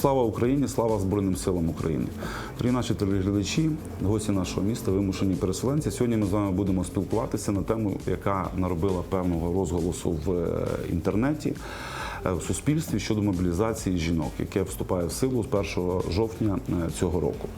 Слава Україні, слава Збройним силам України. Дорогі наші телеглядачі, гості нашого міста, вимушені переселенці. Сьогодні ми з вами будемо спілкуватися на тему, яка наробила певного розголосу в е, інтернеті. е, В суспільстві щодо мобілізації жінок, яке вступає в силу з 1 жовтня е, цього року.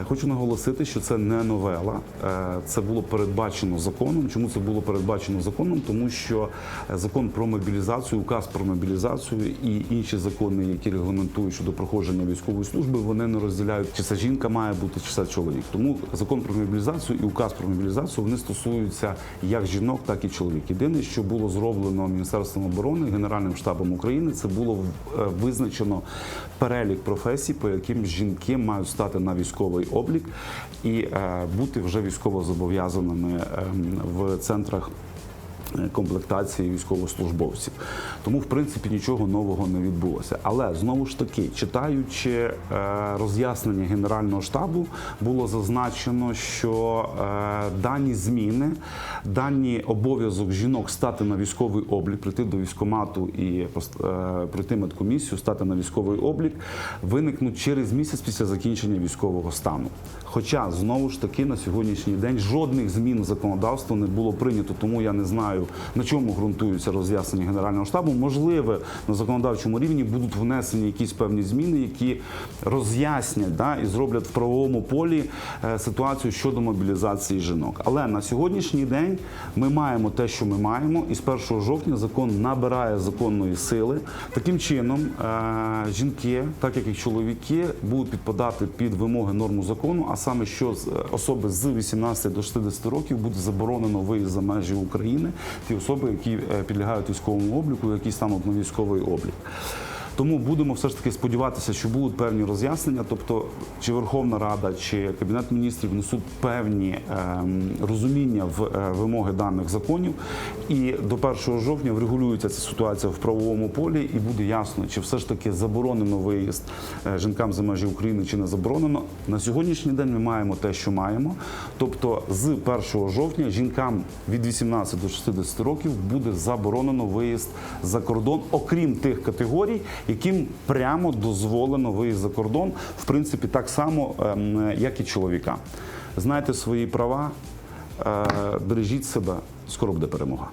Е, Хочу наголосити, що це не новела, е, це було передбачено законом. Чому це було передбачено законом? Тому що е, закон про мобілізацію, указ про мобілізацію і інші закони, які регламентують щодо проходження військової служби, вони не розділяють, чи це жінка має бути, чи це чоловік. Тому закон про мобілізацію і указ про мобілізацію вони стосуються як жінок, так і чоловік. Єдине, що було зроблено Міністерством оборони, Генеральним штабом України, це було визначено перелік професій, по яким жінки мають стати на військовий облік і е, бути вже військово зобов'язаними ем, в центрах. Комплектації військовослужбовців, тому в принципі нічого нового не відбулося. Але знову ж таки, читаючи е, роз'яснення Генерального штабу, було зазначено, що е, дані зміни, дані обов'язок жінок стати на військовий облік, прийти до військомату і е, медкомісію, стати на військовий облік, виникнуть через місяць після закінчення військового стану. Хоча знову ж таки на сьогоднішній день жодних змін в законодавство не було прийнято, тому я не знаю на чому ґрунтуються роз'яснення Генерального штабу. Можливо, на законодавчому рівні будуть внесені якісь певні зміни, які роз'яснять да, і зроблять в правовому полі е, ситуацію щодо мобілізації жінок. Але на сьогоднішній день ми маємо те, що ми маємо, і з 1 жовтня закон набирає законної сили. Таким чином, е, жінки, так як і чоловіки, будуть підпадати під вимоги норму закону, а саме що з- особи з 18 до 60 років буде заборонено виїзд за межі України, ті особи, які е, підлягають військовому обліку, які стануть на військовий облік. Тому будемо все ж таки сподіватися, що будуть певні роз'яснення, тобто чи Верховна Рада, чи Кабінет міністрів внесуть певні ем, розуміння в е, вимоги даних законів, і до 1 жовтня врегулюється ця ситуація в правовому полі, і буде ясно, чи все ж таки заборонено виїзд е, жінкам за межі України, чи не заборонено. На сьогоднішній день ми маємо те, що маємо. Тобто, з 1 жовтня жінкам від 18 до 60 років буде заборонено виїзд за кордон, окрім тих категорій, яким прямо дозволено виїзд за кордон, в принципі, так само, ем, як і чоловіка. Знайте свої права, е, бережіть себе, скоро буде перемога.